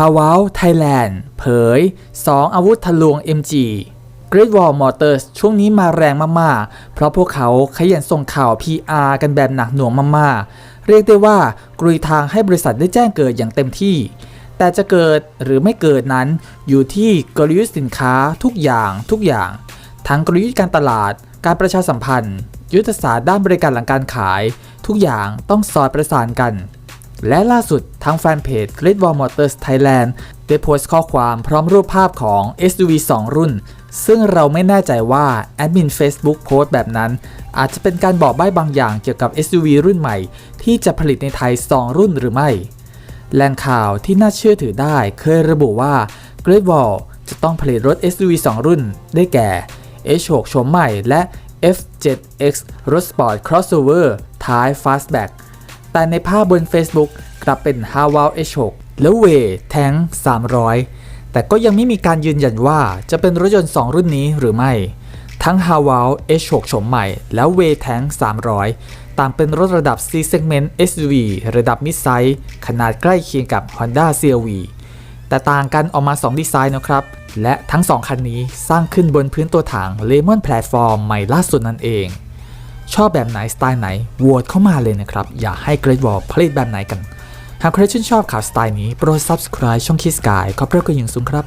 ฮาวาไทยแลนด์เผย 2 อาวุธทะลวง MG Great Wall Motors ช่วงนี้มาแรงมากๆ เพราะพวกเขาขยันส่งข่าว PR กันแบบหนักหน่วงมากๆ เรียกได้ว่ากรุยทางให้บริษัทได้แจ้งเกิดอย่างเต็มที่ แต่จะเกิดหรือไม่เกิดนั้นอยู่ที่กลยุทธ์สินค้าทุกอย่างทุกอย่าง ทั้งกลยุทธ์การตลาด การประชาสัมพันธ์ ยุทธศาสตร์ด้านบริการหลังการขาย ทุกอย่างต้องสอดประสานกัน และล่าสุดทางแฟนเพจ Great Wall Motors Thailand ได้โพสต์ข้อความพร้อมรูปภาพของ SUV 2 รุ่น ซึ่งเราไม่แน่ใจว่าแอดมิน Facebook โพสต์แบบนั้น อาจจะเป็นการบอกใบ้บางอย่างเกี่ยวกับ SUV รุ่นใหม่ ที่จะผลิตในไทย 2 รุ่นหรือไม่ แหล่งข่าวที่น่าเชื่อถือได้เคยระบุว่า Great Wall จะต้องผลิตรถ SUV 2 รุ่น ได้แก่ H6 โฉมใหม่และ F7X รถสปอร์ต crossover ท้าย fastback แต่ในภาพบน Facebook กลับเป็น h a w a l H6 และ w a y Tank 300 แต่ก็ยังไม่มีการยืนยันว่าจะเป็นรถยนต์ 2 รุ่นนี้หรือไม่ ทั้ง h a w a l H6 โฉมใหม่ และ w a y Tank 300 ต่างเป็นรถระดับ C segment SUV ระดับ mid size ขนาดใกล้เคียงกับ Honda CR-V แต่ต่างกันออกมา 2 ดีไซน์นะครับ และทั้ง 2 คันนี้สร้างขึ้นบนพื้นตัวถัง Lemon Platform ใหม่ล่าสุดนั่นเอง ชอบแบบไหนสไตล์ไหนโหวตเข้ามาเลยนะครับ อยากให้ Great Wall ผลิตแบบไหนกัน หากใครชื่นชอบข่าวสไตล์นี้โปรด subscribe ช่องคิสกายขอบพระคุณอย่างสูงครับ